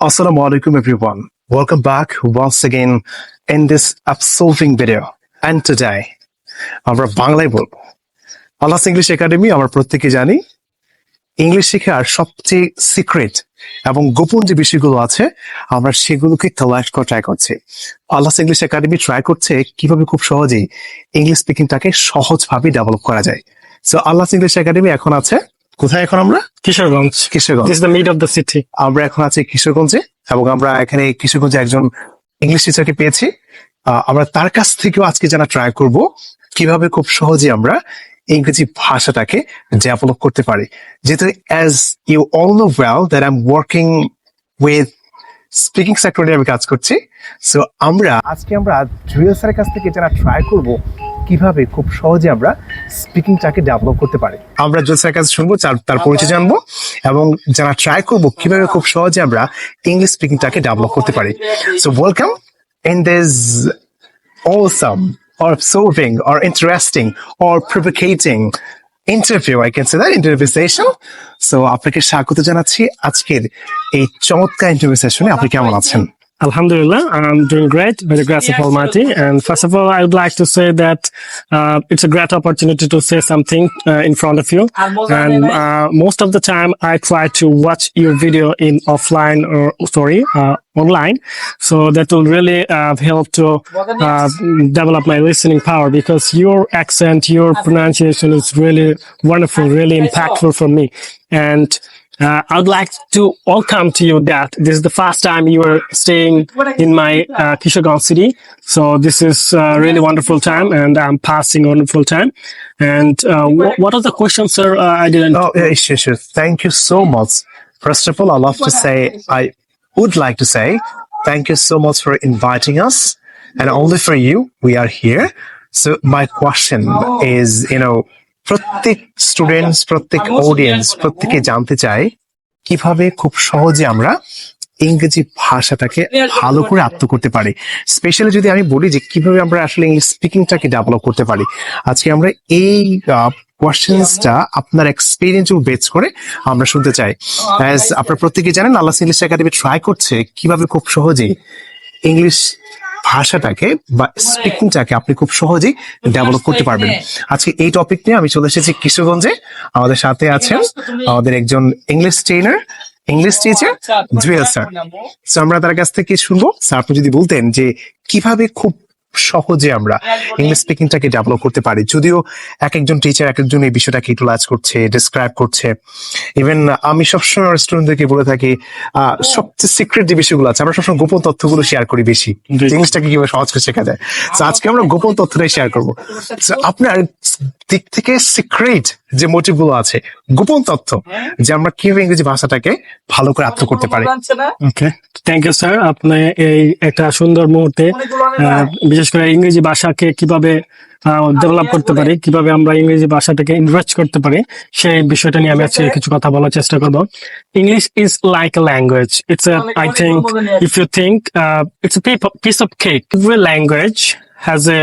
Assalamu alaikum everyone. Welcome back once again in this absolving video. And today, আমরা বাংলায় বলব আল্লাহ English academy আমরা প্রত্যেকে জানি ইংলিশ শেখার সবচেয়ে সিক্রেট এবং গোপন যে বিষয়গুলো আছে আমরা সেগুলোকে কালেক্ট করে ট্রাই করছি আল্লাহ ইংলিশ একাডেমি ট্রাই করছে কীভাবে খুব সহজেই ইংলিশ স্পিকিংটাকে সহজভাবে ডেভেলপ করা যায় সো আল্লাহ ইংলিশ একাডেমি এখন আছে কোথায় এখন আমরা? Kishoreganj. Kishoreganj. Is the meat of the city. আমরা এখন আছি কিশোরগঞ্জে এবং আমরা এখানে কিশোরগঞ্জে একজন ইংলিশ টিচারকে পেয়েছি। আমরা তার কাছ থেকেও আজকে জানা ট্রাই করব কীভাবে খুব সহজে আমরা ইংরেজি ভাষাটাকে ডেভেলপ করতে পারি। যেহেতু as you all know well that I am working with speaking sector আমি কাজ করছি। সো আমরা আজকে আমরা জুয়েল স্যারের কাছ থেকে জানা ট্রাই করব কীভাবে খুব সহজে আমরা স্পিকিংটাকে ডেভেলপ করতে পারি। আমরা স্যারের কাছে শুনব তার পরিচয় জানব এবং যারা ট্রাই করব, কীভাবে খুব সহজে আমরা ইংলিশ স্পিকিংটাকে ডেভেলপ করতে পারি। So welcome in this awesome or absorbing or interesting or provocating interview I can say that interview session so আপনাকে স্বাগত জানাচ্ছি আজকের এই চমৎকার ইন্টারভিউ সেশনে আপনি কেমন আছেন? Alhamdulillah, I'm doing great by the grace of Almighty. And first of all, I would like to say that uh, it's a great opportunity to say something uh, in front of you. And uh, most of the time, I try to watch your video in offline or sorry, uh, online. So that will really uh, help to uh, develop my listening power because your accent, your pronunciation is really wonderful, really impactful for me. And uh, I would like to welcome to you that this is the first time you are staying in my uh, Kishogan city. So this is a really wonderful time and I'm passing a wonderful time. And uh, wh- what are the questions, sir? Uh, I didn't. Oh, yeah, sure, sure. Thank you so much. First of all, I love to say, I would like to say, thank you so much for inviting us. And only for you, we are here. So my question is, you know, প্রত্যেক students প্রত্যেক audience প্রত্যেকে জানতে চায় কীভাবে খুব সহজে আমরা ইংরেজি ভাষাটাকে ভালো করে আত্ম করতে পারি। স্পেশালি যদি আমি বলি যে কীভাবে আমরা আসলে ইংলিশ স্পিকিংটাকে ডেভেলপ করতে পারি। আজকে আমরা এই কোয়েশ্চেন্সটা আপনার এক্সপিরিয়েন্স বেচ করে আমরা শুনতে চাই। অ্যাজ আপনারা প্রত্যেকে জানেন আল্লাহ ইংলিশ একাডেমি ট্রাই করছে কীভাবে খুব সহজেই ইংলিশ ভাষাটাকে বা স্পিকিংটাকে আপনি খুব সহজেই ডেভেলপ করতে পারবেন। আজকে এই টপিক নিয়ে আমি চলে এসেছি কিশোরগঞ্জে। আমাদের সাথে আছেন আমাদের একজন English trainer English teacher Jewel sir আমরা তার কাছ থেকে শুনব। স্যার আপনি যদি বলতেন যে কীভাবে খুব সহজে আমরা ইংলিশ স্পিকিংটাকে ডেভেলপ করতে পারি। যদিও এক একজন টিচার এক একজন এই বিষয়টাকে ইউটিলাইজ করছে ডিসক্রাইব করছে। ইভেন আমি সবসময় আমার স্টুডেন্টদেরকে বলে থাকি সবচেয়ে সিক্রেট যে বিষয়গুলো আছে আমরা সবসময় গোপন তথ্যগুলো শেয়ার করি বেশি। ইংলিশটাকে কীভাবে সহজ করে শেখা যায়? তো আজকে আমরা গোপন তথ্যটাই শেয়ার করব। আপনার দিক থেকে সিক্রেট যে মোটিভগুলো আছে গোপন তথ্য যে আমরা কীভাবে ইংরেজি ভাষাটাকে ভালো করে আত্ম করতে পারি। ওকে থ্যাংক ইউ স্যার আপনি এই একটা সুন্দর মুহূর্তে আহ, বিশেষ করে ইংরেজি ভাষাকে কীভাবে ডেভেলপ করতে পারি কীভাবে আমরা ইংরেজি ভাষাটাকে ইনভেস্ট করতে পারি সেই বিষয়টা নিয়ে আমি আজকে কিছু কথা বলার চেষ্টা করব। English is like a language it's I think if you think it's piece of cake every language has a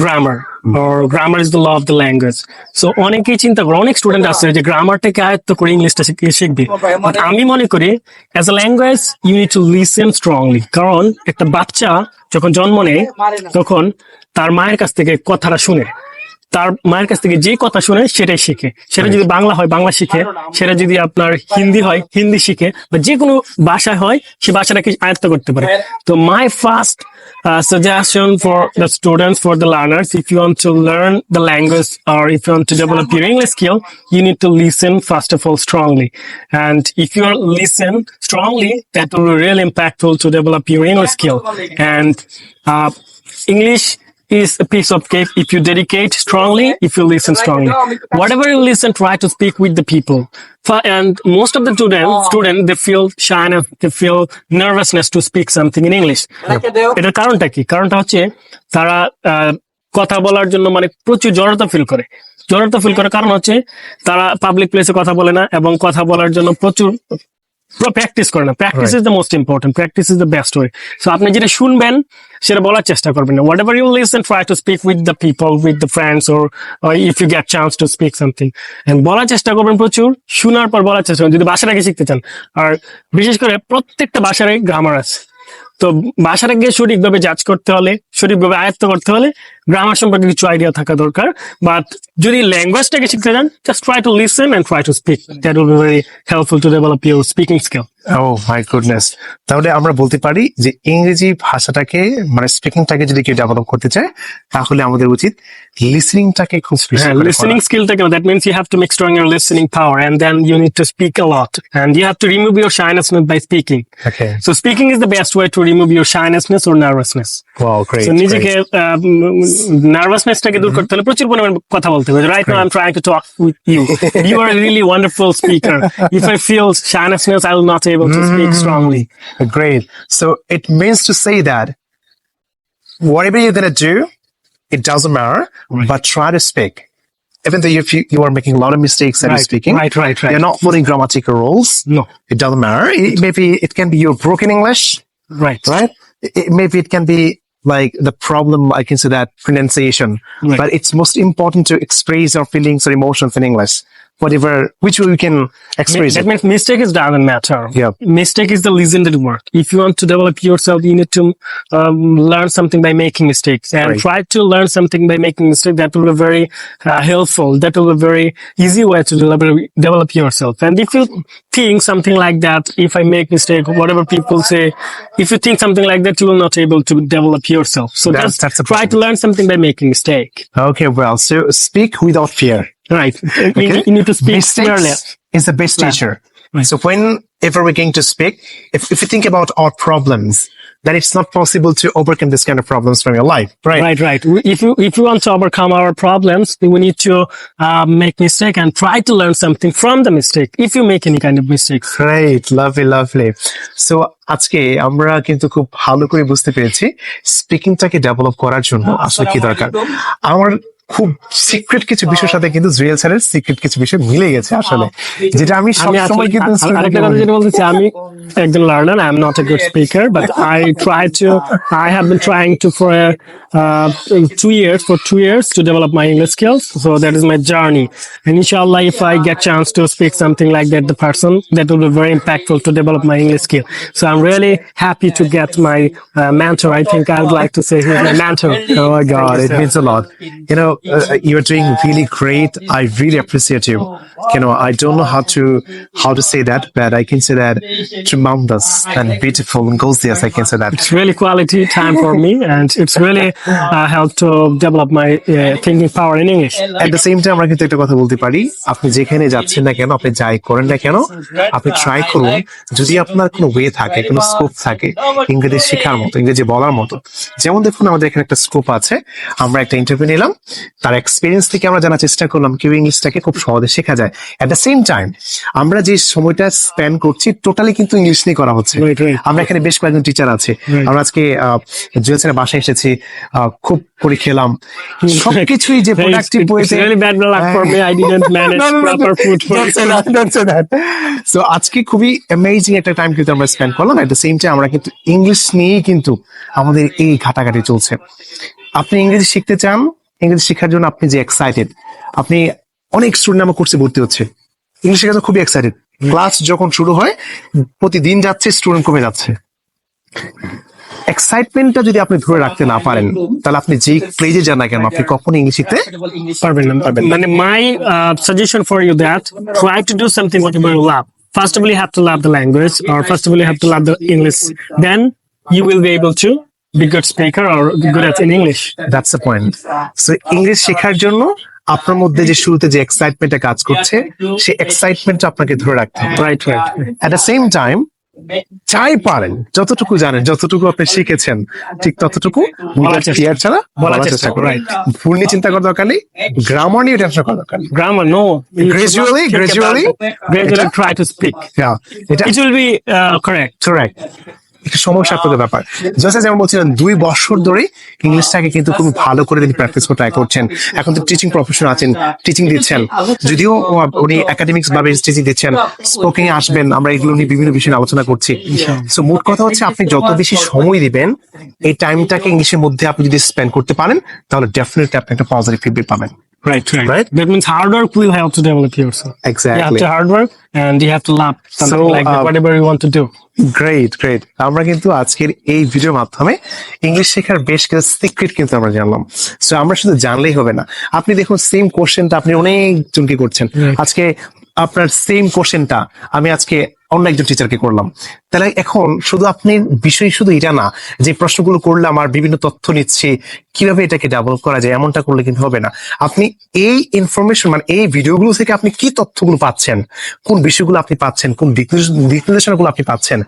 grammar or grammar is the law of the language. So অনেকেই চিন্তা করে অনেক স্টুডেন্ট আছে যে গ্রামারটাকে আয়ত্ত করে ইংলিশটা শিখবে। But আমি মনে করি as a language you need to listen strongly কারণ একটা বাচ্চা যখন জন্ম নেয় তখন তার মায়ের কাছ থেকে কথাটা শুনে তার মায়ের কাছ থেকে যে কথা শুনে সেটাই শিখে। সেটা যদি বাংলা হয় বাংলা শিখে। সেটা যদি আপনার হিন্দি হয় হিন্দি শিখে বা যে কোনো ভাষা হয় সে ভাষাটাকে আয়ত্ত করতে পারে। তো my first suggestion for the student for the learners if you want to learn the language R if you to develop your English skill you need to listen first of all strongly and if you listen strongly that will real impactful to develop your English skill and English is a piece of cake if you dedicate strongly, if you listen strongly. Whatever you listen, try to speak with the people. For- And most of the student, student, they feel shy and they feel nervousness to speak something in English. এটার কারণটা কি কারণটা হচ্ছে তারা আহ, কথা বলার জন্য মানে প্রচুর জড়তা ফিল করে জড়তা ফিল করার কারণ হচ্ছে তারা পাবলিক প্লেসে কথা বলে না এবং কথা বলার জন্য প্রচুর পুরো প্র্যাকটিস করে না practice is the most important practice is the best way so আপনি যেটা শুনবেন সেটা বলার চেষ্টা করবেন। না whatever you listen try to speak with the people with the friends or if you get chance to speak something বলার চেষ্টা করবেন প্রচুর। শোনার পর বলার চেষ্টা করবেন। যদি ভাষাটাকে শিখতে চান। আর বিশেষ করে প্রত্যেকটা ভাষারই গ্রামার আছে। তো ভাষাটাকে সঠিকভাবে জাজ করতে হলে সঠিকভাবে আয়ত্ত করতে হলে গ্রামার সম্পর্কে কিছু আইডিয়া থাকা দরকার বাট যদি ল্যাঙ্গুয়েজটাকে শিখতে চান just try to listen and try to speak that will be very helpful to develop your speaking skill oh my goodness তাহলে আমরা বলতে পারি যে ইংরেজি ভাষাটাকে মানে স্পিকিংটাকে যদি কেউ ডেভেলপ করতে চায় তাহলে আমাদের উচিত লিসনিংটাকে খুব হ্যাঁ listening স্কিলটাকে that means you have to make strong your listening power and then you need to speak a lot and you have to remove your shynessness by speaking Okay. So speaking is the best way to remove your shynessness or nervousness Wow, great, So নিজেকে নার্ভাসনেসটাকে দূর করতে হলে প্রচুর পরিমাণে কথা বলতে হবে right now I am trying to talk with you you are really wonderful speaker if I feel shynessness I will not able to speak strongly Great. So it means to say that whatever you're gonna do, it doesn't matter, Right. but try to speak. Even though if you, you are making a lot of mistakes and Right, speaking, right, right, right. you're not following grammatical rules. No. It doesn't matter. It, maybe it can be your broken English, Right. right? It, it- maybe it can be like the problem, I can say that pronunciation, Right. but it's most important to express your feelings or emotions in English, whatever, which you can express That it. means mistake is doesn't matter. Yeah. Mistake is the legendary work. If you want to develop yourself, you need to um, learn something by making mistakes and Right. try to learn something by making mistakes. That will be very uh, helpful. That will be very easy way to develop, develop yourself. And if you think something like that, if I make mistake, whatever people say, if you think something like that, you will not able to develop yourself. So That's- just that's try to learn something by making mistake. Okay, well, so speak without fear. Right. You, Okay. you need to speak clearly. Mistakes is the best teacher. Right. So whenever we're going to speak, if, if you think about our problems, then it's not possible to overcome this kind of problems from your life, right? Right, right. We- If you if you want to overcome our problems, then we need to uh, make mistake and try to learn something from the mistake. If you make any kind of mistakes, Great, lovely, lovely. So আজকে আমরা কিন্তু খুব ভালো করে বুঝতে পেরেছি স্পিকিংটাকে develop করার জন্য আসলে কি দরকার আমার খুব সিক্রেট কিছু বিষয়ের সাথে কিন্তু জুয়েল স্যারের সিক্রেট কিছু বিষয় মিলে গেছে আসলে যেটা আমি সবসময় কিন্তু আরেকটা কথা। যেটা বলতে চাই, আমি একজন learner I am not a good speaker but I try to I have been trying to for two years for two years to develop my English skills so that is my journey and inshallah if i get chance to speak something like that the person that will be very impactful to develop my english skill so i'm really happy to get my uh, mentor i think i would like to say he's my mentor Oh my God, it means a lot. You know, uh, you're doing really great. I really appreciate you. You know, I don't know how to how to say that, but I can say that tremendous and beautiful and gorgeous. I can say that. it's really quality time for me and it's really uh, helped to develop my uh, thinking power in english At the same time, আমরা কিন্তু একটা কথা বলতে পারি আপনি যেখানে যাচ্ছেন না কেন আপনি যাই করেন না কেন আপনি ট্রাই করুন যদি আপনার কোনো ওয়ে থাকে কোনো স্কোপ থাকে ইংরেজি শেখার মতো ইংরেজি বলার মতো যেমন দেখুন আমাদের এখানে একটা স্কোপ আছে আমরা একটা ইন্টারভিউ নিলাম তার এক্সপিরিয়েন্স থেকে আমরা জানার চেষ্টা করলাম কেউ ইংলিশটাকে খুব সহজে শেখা যায়। এট দ্য সেম টাইম আমরা যে সময়টা স্পেন্ড করছি টোটালি কিন্তু ইংলিশ নিয়ে করা হচ্ছে. আমরা এখানে বেশ কয়েকজন টিচার আছে। আমরা আজকে জুয়েল স্যারের বাসায় এসেছি খুব করে খেলাম। সবকিছুই যে প্রোডাক্টিভ that. So, আজকে খুবই অ্যামেজিং একটা টাইম কিন্তু আমরা স্পেন্ড করলাম। এট দ্য সেম টাইম আমরা কিন্তু ইংলিশ নিয়েই কিন্তু আমাদের এই ঘাটাঘাটি চলছে। আপনি ইংরেজি শিখতে চান? ইংরেজি শেখার জন্য আপনি যে এক্সাইটেড আপনি অনেক স্টুডেন্ট আমার কোর্সে ভর্তি হচ্ছে। ইংলিশ শেখার জন্য খুবই এক্সাইটেড ক্লাস যখন শুরু হয় প্রতিদিন যাচ্ছে স্টুডেন্ট কমে যাচ্ছে। এক্সাইটমেন্টটা যদি আপনি ধরে রাখতে না পারেন তাহলে আপনি যেই ক্লেজে যান না কেন আপনি কখনো ইংলিশ শিখতে পারবেন না পারবেন মানে uh, suggestion for you that try to do something whatever you love first of all you have to love the language or first of all you have to love the english. Then you will be able to be good speaker or good at in english? That's the point so English শেখার জন্য আপনার মধ্যে যে শুরুতে যে এক্সাইটমেন্টটা কাজ করছে সেই এক্সাইটমেন্টটা আপনাকে ধরে রাখতে হবে। Right right at the same time যাই পারেন যতটুকু জানেন যতটুকু আপনি শিখেছেন ঠিক ততটুকু বলার চেষ্টা- ক্লিয়ার ছাড়া বলার চেষ্টা করুন। right. ভুল নিয়ে চিন্তা করার দরকার নেই গ্রামার নিয়ে টেনশন করার দরকার নেই। Grammar no. You should not Gradually, think about gradually, it. gradually try সময় সাপেক্ষ ব্যাপার। জাস্ট যেমন বলছিলেন দুই বছর ধরে ইংলিশটাকে কিন্তু খুব ভালো করে তিনি প্র্যাকটিস করতে ট্রাই করছেন। এখন তো টিচিং প্রফেশন আছেন টিচিং দিচ্ছেন। যদিও উনি একাডেমিক্স ভাবে টিচিং দিচ্ছেন স্পোকিং আসবেন, আমরা এগুলো নিয়ে বিভিন্ন বিষয়ে আলোচনা করছি। সো মোট কথা হচ্ছে, আপনি যত বেশি সময় দিবেন, এই টাইমটাকে ইংলিশের মধ্যে আপনি যদি স্পেন্ড করতে পারেন, তাহলে ডেফিনেটলি আপনি একটা পজিটিভ ফিডব্যাক পাবেন। Right, right. Right? That means hard work will help to develop yourself. Exactly. You have to hard work and you have to love something So, like that, uh, whatever you want to do. Great great আমরা কিন্তু আজকের এই ভিডিওর মাধ্যমে English শেখার বেশ কিছু secret কিন্তু আমরা জানলাম সো আমরা শুধু জানলেই হবে না আপনি দেখুন সেম কোশ্চেনটা আপনি অনেকজনকে করছেন আজকে আপনার সেম কোশ্চেনটা আমি আজকে অন্য একজন টিচারকে করলাম। তাহলে এখন শুধু আপনি বিষয় শুধু এটা না, যে প্রশ্নগুলো করলাম আর বিভিন্ন তথ্য নিচ্ছি, কীভাবে এটাকে ডেভেলপ করা যায়, এমনটা করলে কিন্তু হবে না। আপনি এই ইনফরমেশন মানে এই ভিডিওগুলো থেকে আপনি কি তথ্যগুলো পাচ্ছেন, কোন বিষয়গুলো আপনি পাচ্ছেন, কোন দিক আপনি পাচ্ছেন,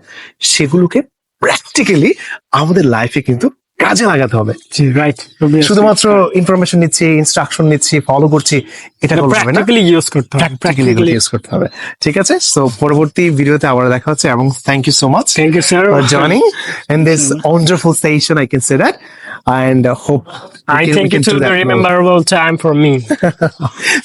সেগুলোকে প্র্যাকটিক্যালি আমাদের লাইফে কিন্তু কাজে লাগাতে হবে জি, right. শুধুমাত্র ইনফরমেশন নিচ্ছি ইনস্ট্রাকশন নিচ্ছি ফলো করছি এটা হবে না করতে হবে। প্র্যাকটিক্যালি ইউজ করতে হবে ঠিক আছে সো পরবর্তী ভিডিওতে আবার দেখা হচ্ছে এবং thank you so much in this wonderful station I can say that and uh, hope I think can it do will be that a more. rememberable time for me.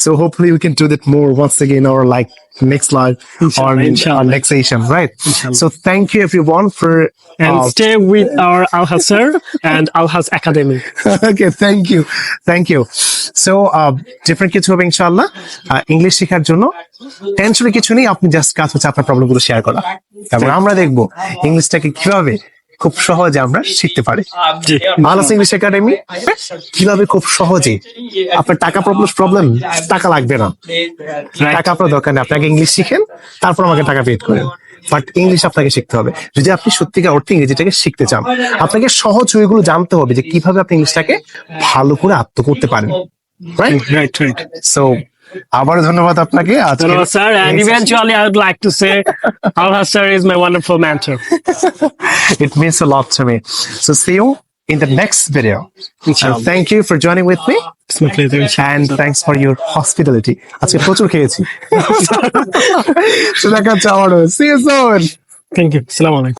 so hopefully we can do that more once again or like next live or Inshallah, in inshallah. our next session right Inshallah. so thank you everyone for And uh, stay with our Al Hasser and Al Has Academy. okay thank you thank you so uh, different কিছু হবে ইনশাআল্লাহ English শেখার জন্য টেনশনে কিছু নেই আপনি just কাজ হচ্ছে আপনার প্রবলেমগুলো শেয়ার করা এবং আমরা দেখব ইংলিশটাকে কীভাবে খুব সহজে আমরা শিখতে পারি। ভালো ইংলিশ একাডেমি কীভাবে খুব সহজে আপনার টাকা প্রবলেম প্রবলেম টাকা লাগবে না। টাকা আপনার দরকার নেই আপনাকে ইংলিশ শিখেন তারপর আমাকে টাকা পেড করেন। বাট ইংলিশ আপনাকে শিখতে হবে। যদি আপনি সত্যিকার অর্থে ইংরেজিটাকে শিখতে চান আপনাকে সহজ ওইগুলো জানতে হবে যে কীভাবে আপনি ইংলিশটাকে ভালো করে আত্ম করতে পারেন। Right Right, right. সো আবার ধন্যবাদ আপনাকে আজকে eventually, I would like to say Al Hasser is my wonderful mentor. it means a lot to me so see you in the next video and Inshallah. thank you for joining with me It's my pleasure. and thanks for your hospitality আজকে প্রচুর খেয়েছি দেখা হচ্ছে আবারও see you soon Thank you. Assalamu alaikum.